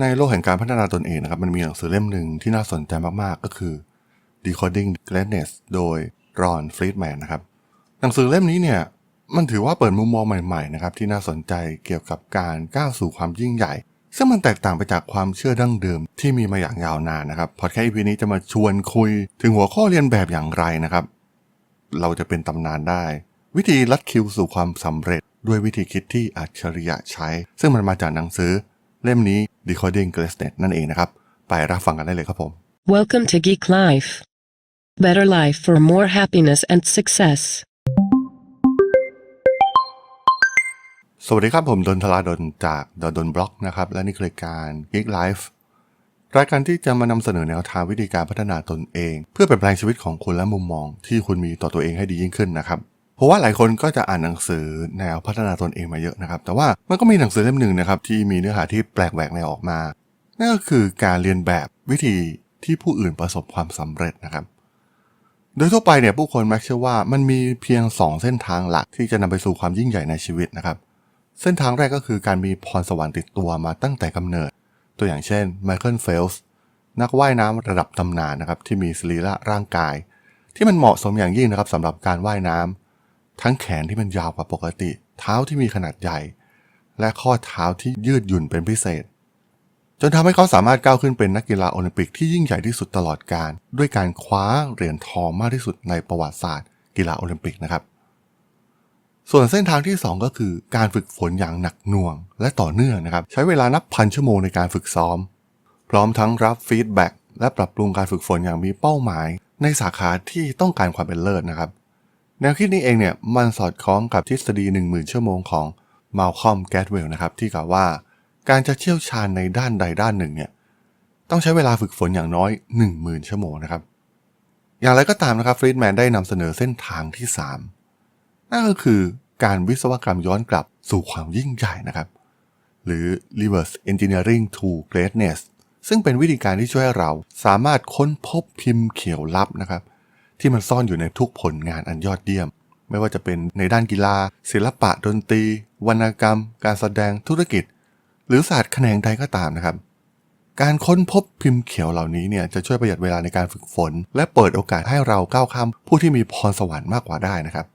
ในโลกแห่งการพัฒนาตนเองนะครับ มันมีหนังสือเล่มหนึ่งที่น่าสนใจมาก ๆ ก็คือ Decoding Greatness โดย Ron Friedman นะครับ หนังสือเล่มนี้เนี่ย มันถือว่าเปิดมุมมองใหม่ ๆ นะครับ ที่น่าสนใจเกี่ยวกับการก้าวสู่ความยิ่งใหญ่ ซึ่งมันแตกต่างไปจากความเชื่อดั้งเดิมที่มีมาอย่างยาวนานนะครับพอดแคสต์ EP นี้จะมาชวนคุย ถึงหัวข้อเรียนแบบอย่างไรนะครับ เราจะเป็นตำนานได้ วิธีลัดคิวสู่ความสำเร็จด้วยวิธีคิดที่อัจฉริยะใช้ ซึ่งมันมาจากหนังสือ เล่มนี้ Decoding Greatness นั่นเองนะครับ ไปรับฟังกันได้เลยครับผม Welcome to Geek Life. Better life for more happiness and success. สวัสดีครับผมดนทลาดนจากดดนบล็อกนะครับ และนี่คือรายการ Geek Life รายการที่จะมานำเสนอแนวทางวิธีการพัฒนาตนเอง เพื่อเปลี่ยนแปลงชีวิตของคุณและมุมมองที่คุณมีต่อตัวเองให้ดียิ่งขึ้นนะครับ เพราะว่าหลายคนก็จะอ่านหนังสือแนวพัฒนาตนเองมาเยอะนะครับ แต่ว่ามันก็มีหนังสือเล่มหนึ่งนะครับที่มีเนื้อหาที่แปลกแหวกแนวออกมา นั่นก็คือการเรียนแบบวิธีที่ผู้อื่นประสบความสำเร็จนะครับ โดยทั่วไปเนี่ยผู้คนมักเชื่อว่ามันมีเพียง 2 เส้นทางหลักที่จะนำไปสู่ความยิ่งใหญ่ในชีวิตนะครับ เส้นทางแรกก็คือการมีพรสวรรค์ติดตัวมาตั้งแต่กำเนิด ตัวอย่างเช่นไมเคิลเฟลส์นักว่ายน้ำระดับตำนานนะครับที่มีสรีระร่างกาย ที่มันเหมาะสมอย่างยิ่งนะครับสำหรับการว่ายน้ำ ทั้งแขนที่มันยาวกว่าปกติ เท้าที่มีขนาดใหญ่ และข้อเท้าที่ยืดหยุ่นเป็นพิเศษ จนทำให้เขาสามารถก้าวขึ้นเป็นนักกีฬาโอลิมปิกที่ยิ่งใหญ่ที่สุดตลอดกาลด้วยการคว้าเหรียญทองมากที่สุดในประวัติศาสตร์ กีฬาโอลิมปิกนะครับ ส่วนเส้นทางที่ 2 ก็คือการฝึกฝนอย่างหนักหน่วง และต่อเนื่องนะครับ ใช้เวลานับพันชั่วโมงในการฝึกซ้อม พร้อมทั้งรับฟีดแบ็กและปรับปรุงการฝึกฝนอย่างมีเป้าหมาย ในสาขาที่ต้องการความเป็นเลิศนะครับ แนวคิดนี้เองเนี่ยมันสอดคล้องกับทฤษฎี 10,000 ชั่วโมงของมาลคอมแกตเวลนะครับที่กล่าวว่า การจะเชี่ยวชาญในด้านใดด้านหนึ่งเนี่ยต้องใช้เวลาฝึกฝนอย่างน้อย 10,000 ชั่วโมงนะครับ อย่างไรก็ตามนะครับฟรีดแมนได้นำเสนอเส้นทางที่ 3 นั่นก็คือการวิศวกรรมย้อนกลับสู่ความยิ่งใหญ่นะครับ หรือ reverse engineering to greatness ซึ่งเป็นวิธีการที่ช่วยให้เราสามารถค้นพบพิมพ์เขียวลับนะครับ ที่มันซ่อนอยู่ในทุกผลงานอันยอดเยี่ยม ไม่ว่าจะเป็นในด้านกีฬา ศิลปะดนตรี วรรณกรรม การแสดงธุรกิจ หรือศาสตร์แขนงใดก็ตามนะครับ การค้นพบพิมพ์เขียวเหล่านี้เนี่ยจะช่วยประหยัดเวลาในการฝึกฝน และเปิดโอกาสให้เราก้าวข้ามผู้ที่มีพรสวรรค์มากกว่าได้นะครับ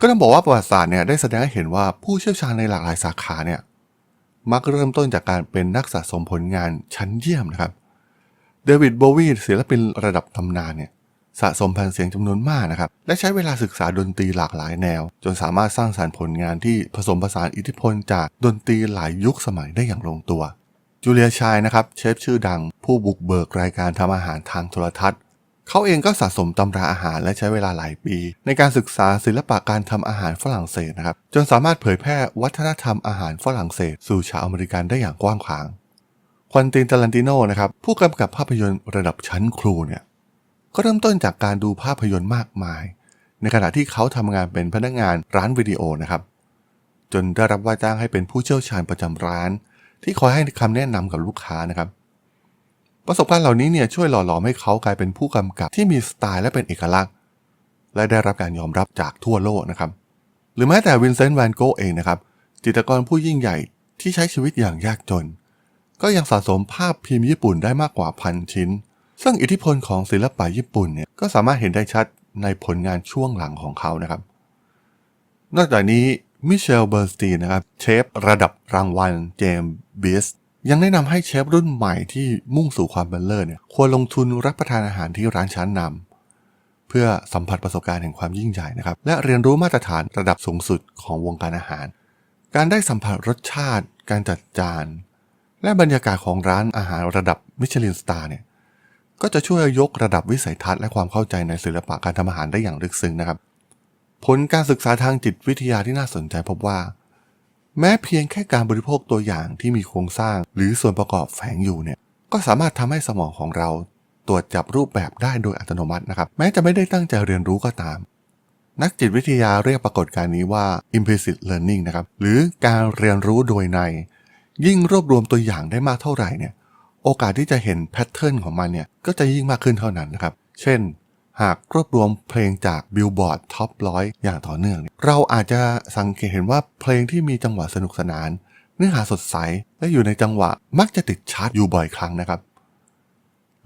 ก็ต้องบอกว่าประวัติศาสตร์เนี่ยได้แสดงให้เห็นว่าผู้เชี่ยวชาญในหลากหลายสาขาเนี่ยมักเริ่มต้นจากการเป็นนักสะสมผลงานชั้นเยี่ยมนะครับเดวิดโบวีศิลปินระดับตำนานเนี่ย สะสมแผ่นเสียงจำนวนมากนะครับ และใช้เวลาศึกษาดนตรีหลากหลายแนว จนสามารถสร้างสารรค์ผลงานที่ผสมผสานอิทธิพลจากดนตรีหลายยุคสมัยได้อย่างลงตัว จูเลียชายนะครับเชฟชื่อดัง ผู้บุกเบิกรายการทำอาหารทางโทรทัศน์เขาเองก็สะสมตำราอาหารและใช้เวลาหลายปี ในการศึกษาศิลปะการทำอาหารฝรั่งเศสนะครับ จนสามารถเผยแพร่วัฒนธรรมอาหารฝรั่งเศส สู่ชาวอเมริกันได้อย่างกว้างขวางควันตินตาลันติโนนะครับผู้กำกับภาพยนตร์ระดับชั้นครูเนี่ย ก็เริ่มต้นจากการดูภาพยนตร์มากมาย ในขณะที่เขาทำงานเป็นพนักงานร้านวิดีโอนะครับ จนได้รับว่าจ้างให้เป็นผู้เชี่ยวชาญประจำร้าน ที่คอยให้คำแนะนำกับลูกค้านะครับ ประสบการณ์เหล่านี้เนี่ยช่วยหล่อหลอมให้เขากลายเป็นผู้กำกับที่มีสไตล์และเป็นเอกลักษณ์ และได้รับการยอมรับจากทั่วโลกนะครับ หรือแม้แต่วินเซนต์แวนโกเองนะครับจิตรกรผู้ยิ่งใหญ่ที่ใช้ชีวิตอย่างยากจน ก็ยังสะสมภาพพิมพ์ญี่ปุ่นได้มากกว่าพันชิ้น ซึ่งอิทธิพลของศิลปะญี่ปุ่นเนี่ยก็สามารถเห็นได้ชัดในผลงานช่วงหลังของเขานะครับ นอกจากนี้มิเชลเบอร์สตีนนะครับเชฟระดับรางวัลเจมส์บิสยังแนะนำให้เชฟรุ่นใหม่ที่มุ่งสู่ความเป็นเลิศเนี่ยควรลงทุนรับประทานอาหารที่ร้านชั้นนำเพื่อสัมผัสประสบการณ์แห่งความยิ่งใหญ่นะครับ และเรียนรู้มาตรฐานระดับสูงสุดของวงการอาหาร การได้สัมผัสรสชาติ การจัดจาน และบรรยากาศของร้านอาหารระดับมิชลินสตาร์เนี่ย ก็จะช่วยยกระดับวิสัยทัศน์และความเข้าใจในศิลปะการทำอาหารได้อย่างลึกซึ้งนะครับ ผลการศึกษาทางจิตวิทยาที่น่าสนใจพบว่า แม้เพียงแค่การบริโภคตัวอย่างที่มีโครงสร้าง หรือส่วนประกอบแฝงอยู่เนี่ยก็สามารถทำให้สมองของเราตรวจจับรูปแบบได้โดยอัตโนมัตินะครับ แม้จะไม่ได้ตั้งใจเรียนรู้ก็ตาม นักจิตวิทยาเรียกปรากฏการณ์นี้ว่า implicit learning นะครับหรือการเรียนรู้โดยใน ยิ่งรวบรวมตัวอย่างได้มากเท่าไหร่เนี่ย โอกาสที่จะเห็นแพทเทิร์นของมันเนี่ยก็จะยิ่งมากขึ้นเท่านั้นนะครับ เช่น หากรวบรวมเพลงจากบิลบอร์ดท็อปร้อยอย่างต่อเนื่องเเราอาจจะสังเกตเห็นว่าเพลงที่มีจังหวะสนุกสนาน เนื้อหาสดใส และอยู่ในจังหวะมักจะติดชาร์ตอยู่บ่อยครั้งนะครับ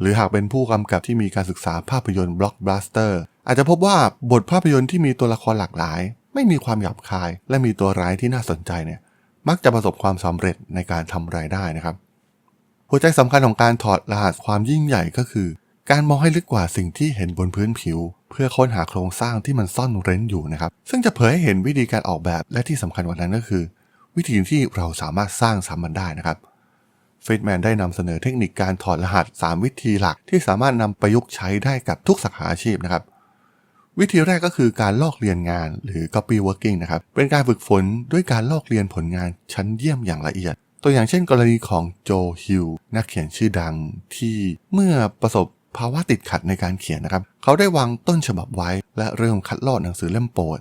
หรือหากเป็นผู้กำกับที่มีการศึกษาภาพยนตร์บล็อกบัสเตอร์อาจจะพบว่าบทภาพยนตร์ที่มีตัวละครหลากหลาย ไม่มีความหยาบคาย และมีตัวร้ายที่น่าสนใจเนี่ยมักจะประสบความสำเร็จในการทำรายได้นะครับ หัวใจสำคัญของการถอดรหัสความยิ่งใหญ่ก็คือ การมองให้ลึกกว่าสิ่งที่เห็นบนพื้นผิว เพื่อค้นหาโครงสร้างที่มันซ่อนเร้นอยู่นะครับ ซึ่งจะเผยให้เห็นวิธีการออกแบบและที่สำคัญกว่านั้นก็คือ วิธีที่เราสามารถสร้างซ้ำมันได้นะครับฟิตแมนได้นำเสนอเทคนิคการถอดรหัส 3 วิธีหลักที่สามารถนำประยุกต์ใช้ได้กับทุกสาขาอาชีพนะครับวิธีแรกก็คือการลอกเรียนงานหรือ copy working นะครับ เป็นการฝึกฝนด้วยการลอกเรียนผลงานชั้นเยี่ยมอย่างละเอียด ตัวอย่างเช่นกรณีของโจฮิลนักเขียนชื่อดังที่เมื่อประสบภาวะติดขัดในการเขียนนะครับ เขาได้วางต้นฉบับไว้และเริ่มคัดลอกหนังสือเล่มโปรด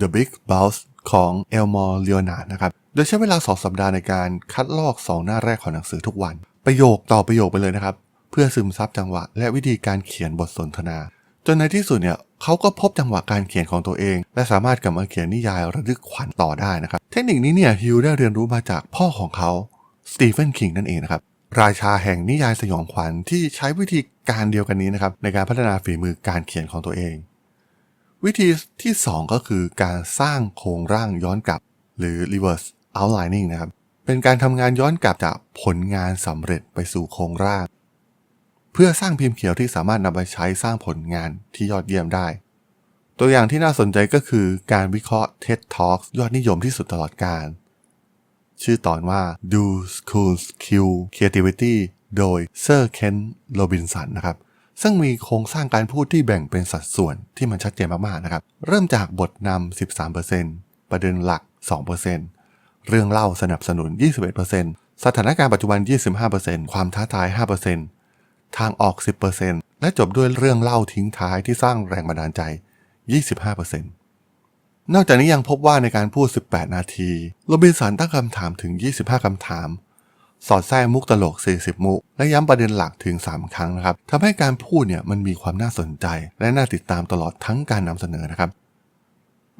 The Big Boss ของเอลมอร์เล o นานะครับ โดยใช้เวลา2สัปดาห์ในการคัดลอก 2 หน้าแรกของหนังสือทุกวัน ประโยคต่อประโยคไปเลยนะครับ เพื่อซึมซับจังหวะ และวิธีการเขียนบทสนทนา จนในที่สุดเนี่ย เขาก็พบจังหวะการเขียนของตัวเอง และสามารถกลับมาเขียนนิยายระลึกขวัญต่อได้นะครับ เทคนิคนี้เนี่ยฮิวได้เรียนรู้มาจากพ่อของเขาสตีเฟนคิงนั่นเองนะครับราชาแห่งนิยายสยองขวัญที่ใช้วิธีการเดียวกันนี้นะครับในการพัฒนาฝีมือการเขียนของตัวเอง วิธีที่ 2 ก็คือการสร้างโครงร่างย้อนกลับ หรือ reverse outlining นะครับเป็นการทำงานย้อนกลับจากผลงานสำเร็จไปสู่โครงร่าง เพื่อสร้างพิมพ์เขียวที่สามารถนำไปใช้สร้างผลงานที่ยอดเยี่ยมได้ ตัวอย่างที่น่าสนใจก็คือการวิเคราะห์ TED Talks ยอดนิยมที่สุดตลอดกาลชื่อตอนว่า Do Schools Kill Creativity โดยเซอร์เคนโรบินสันนะครับ ซึ่งมีโครงสร้างการพูดที่แบ่งเป็นสัดส่วนที่มันชัดเจนมากๆนะครับ เริ่มจากบทนำ 13%ประเด็นหลัก 2%เรื่องเล่าสนับสนุน 21%สถานการณ์ปัจจุบัน 25%ความท้าทาย 5% ทางออก 10%และจบด้วยเรื่องเล่าทิ้งท้ายที่สร้างแรงบันดาลใจ 25%นอกจากนี้ยังพบว่าในการพูด 18 นาที โรบินสันตั้งคำถามถึง 25 คำถาม สอดแทรกมุกตลก 40 มุก และย้ำประเด็นหลักถึง 3 ครั้งนะครับทำให้การพูดเนี่ยมันมีความน่าสนใจ และน่าติดตามตลอดทั้งการนำเสนอนะครับ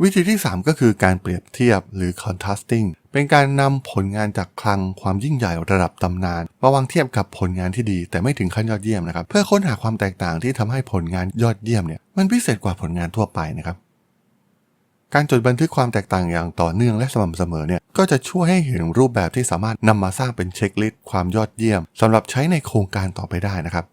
วิธีที่ 3 ก็คือการเปรียบเทียบหรือ contrasting เป็นการนำผลงานจากคลังความยิ่งใหญ่ระดับตำนาน มาวางเทียบกับผลงานที่ดี แต่ไม่ถึงขั้นยอดเยี่ยมนะครับ เพื่อค้นหาความแตกต่างที่ทำให้ผลงานยอดเยี่ยมเนี่ยมันพิเศษกว่าผลงานทั่วไปนะครับ การจดบันทึกความแตกต่างอย่างต่อเนื่องและสม่ำเสมอเนี่ยก็จะช่วยให้เห็นรูปแบบที่สามารถนำมาสร้างเป็นเช็คลิสต์ความยอดเยี่ยมสำหรับใช้ในโครงการต่อไปได้นะครับ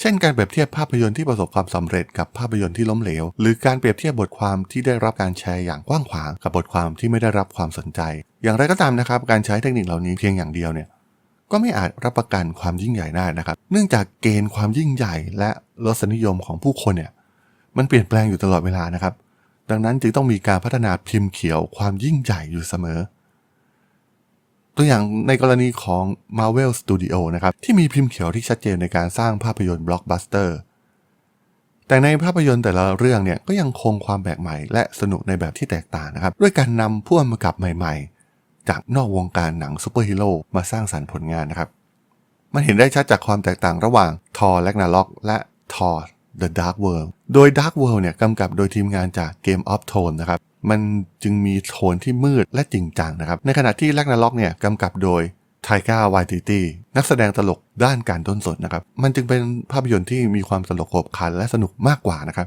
เช่นการเปรียบเทียบภาพยนตร์ที่ประสบความสำเร็จกับภาพยนตร์ที่ล้มเหลว หรือการเปรียบเทียบบทความที่ได้รับการแชร์อย่างกว้างขวางกับบทความที่ไม่ได้รับความสนใจ อย่างไรก็ตามนะครับ การใช้เทคนิคเหล่านี้เพียงอย่างเดียวเนี่ยก็ไม่อาจรับประกันความยิ่งใหญ่ได้นะครับ เนื่องจากเกณฑ์ความยิ่งใหญ่ และรสนิยมของผู้คนเนี่ยมันเปลี่ยนแปลงอยู่ตลอดเวลานะครับ ดังนั้นจึงต้องมีการพัฒนาพิมพ์เขียวความยิ่งใหญ่อยู่เสมอ ตัวอย่างในกรณีของ Marvel Studio นะครับ ที่มีพิมพ์เขียวที่ชัดเจนในการสร้างภาพยนตร์บล็อกบัสเตอร์แต่ในภาพยนตร์แต่ละเรื่องเนี่ยก็ยังคงความแปลกใหม่และสนุกในแบบที่แตกต่างนะครับ ด้วยการนำผู้กำกับใหม่ๆ จากนอกวงการหนังซูเปอร์ฮีโร่มาสร้างสรรค์ผลงานนะครับ มันเห็นได้ชัดจากความแตกต่างระหว่างทอ r แลกนาล็อกและทอ The Dark World โดย Dark World เนี่ยกำกับโดยทีมงานจาก Game of Thrones นะครับ มันจึงมีโทนที่มืดและจริงจังนะครับ ในขณะที่แลกนาล็อกเนี่ยกำกับโดยไทก้าวายติตี้นักแสดงตลกด้านการต้นสดนะครับ มันจึงเป็นภาพยนตร์ที่มีความตลกขบขันและสนุกมากกว่านะครับ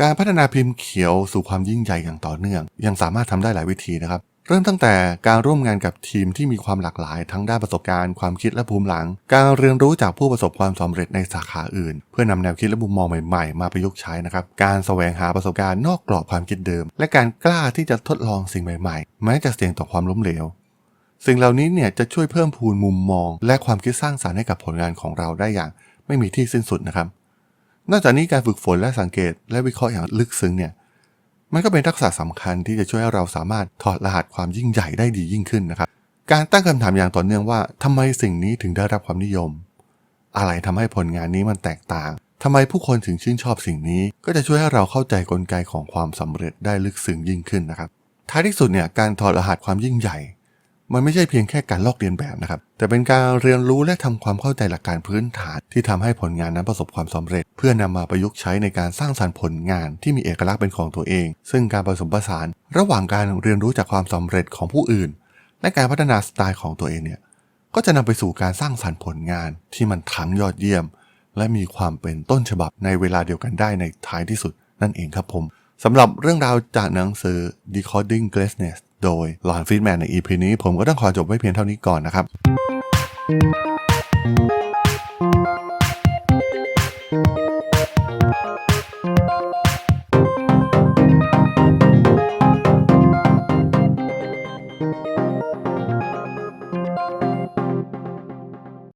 การพัฒนาพิมพ์เขียวสู่ความยิ่งใหญ่อย่างต่อเนื่อง ยังสามารถทำได้หลายวิธีนะครับ เริ่มตั้งแต่การร่วมงานกับทีมที่มีความหลากหลายทั้งด้านประสบการณ์ความคิดและภูมิหลัง การเรียนรู้จากผู้ประสบความสำเร็จในสาขาอื่น เพื่อนำแนวคิดและมุมมองใหม่ๆ มาประยุกต์ใช้นะครับ การแสวงหาประสบการณ์นอกกรอบความคิดเดิม และการกล้าที่จะทดลองสิ่งใหม่ๆ แม้จะเสี่ยงต่อความล้มเหลว สิ่งเหล่านี้เนี่ยจะช่วยเพิ่มพูนมุมมอง และความคิดสร้างสรรค์ให้กับผลงานของเราได้อย่าง ไม่มีที่สิ้นสุดนะครับ นอกจากนี้การฝึกฝนและสังเกต และวิเคราะห์อย่างลึกซึ้งเนี่ย มันก็เป็นทักษะสำคัญที่จะช่วยให้เราสามารถถอดรหัสความยิ่งใหญ่ได้ดียิ่งขึ้นนะครับ การตั้งคำถามอย่างต่อเนื่องว่าทำไมสิ่งนี้ถึงได้รับความนิยม อะไรทำให้ผลงานนี้มันแตกต่างทำไมผู้คนถึงชื่นชอบสิ่งนี้ ก็จะช่วยให้เราเข้าใจกลไกของความสำเร็จได้ลึกซึ้งยิ่งขึ้นนะครับ ท้ายที่สุดเนี่ยการถอดรหัสความยิ่งใหญ่ มันไม่ใช่เพียงแค่การลอกเรียนแบบนะครับ แต่เป็นการเรียนรู้และทำความเข้าใจหลักการพื้นฐาน ที่ทำให้ผลงานนั้นประสบความสำเร็จ เพื่อนำมาประยุกต์ใช้ในการสร้างสารรค์ผลงานที่มีเอกลักษณ์เป็นของตัวเอง ซึ่งการผสมผสาน ระหว่างการเรียนรู้จากความสำเร็จของผู้อื่น และการพัฒนาสไตล์ของตัวเองเนี่ยก็จะนำไปสู่การสร้างสารรค์ผลงานที่มันทั้งยอดเยี่ยม และมีความเป็นต้นฉบับในเวลาเดียวกันได้ในท้ายที่สุดนั่นเองครับผมสำหรับเรื่องราวจากหนังสือ Decoding Greatness โดยลอนฟีดแมนใน EP นี้ ผมก็ต้องขอจบไว้เพียงเท่านี้ก่อนนะครับ